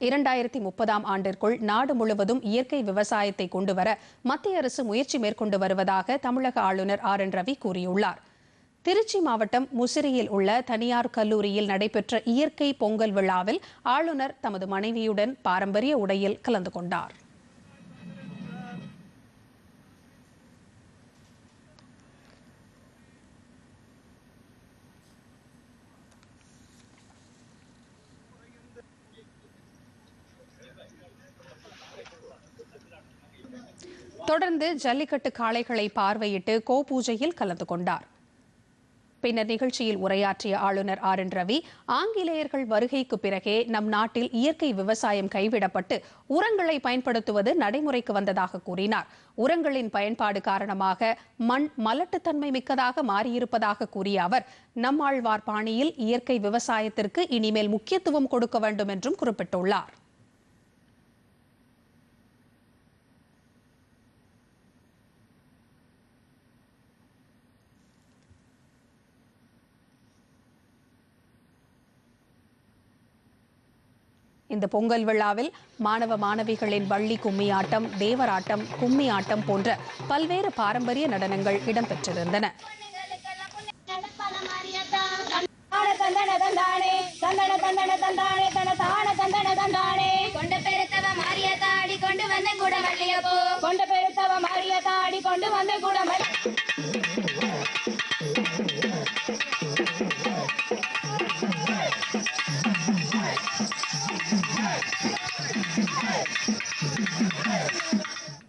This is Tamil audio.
இரண்டாயிரத்தி முப்பதாம் ஆண்டிற்குள் நாடு முழுவதும் இயற்கை விவசாயத்தை கொண்டுவர மத்திய அரசு முயற்சி மேற்கொண்டு வருவதாக தமிழக ஆளுநர் ஆர் என் ரவி கூறியுள்ளார். திருச்சி மாவட்டம் முசிறியில் உள்ள தனியார் கல்லூரியில் நடைபெற்ற இயற்கை பொங்கல் விழாவில் ஆளுநர் தமது மனைவியுடன் பாரம்பரிய உடையில் கலந்து கொண்டார். தொடர்ந்து ஜல்லிக்கட்டு காளைகளை பார்வையிட்டு கோ பூஜையில் கலந்து கொண்டார். பின்னர் நிகழ்ச்சியில் உரையாற்றிய ஆளுநர் ஆர். என். ரவி ஆங்கிலேயர்கள் வருகைக்கு பிறகே நம் நாட்டில் இயற்கை விவசாயம் கைவிடப்பட்டு உரங்களை பயன்படுத்துவது நடைமுறைக்கு வந்ததாக கூறினார். உரங்களின் பயன்பாடு காரணமாக மண் மலட்டுத்தன்மை மிக்கதாக மாறியிருப்பதாக கூறிய அவர் நம்மாழ்வார் பாணியில் இயற்கை விவசாயத்திற்கு இனிமேல் முக்கியத்துவம் கொடுக்க வேண்டும் என்றும் குறிப்பிட்டுள்ளார். இந்த பொங்கல் விழாவில் மாணவ மாணவிகளின் வள்ளி கும்மி ஆட்டம் தேவராட்டம் கும்மி ஆட்டம் போன்ற பல்வேறு பாரம்பரிய நடனங்கள் இடம்பெற்றிருந்தன. கொண்ட பெருத்தவ மாறிய தாடி கொண்டு வந்த கூட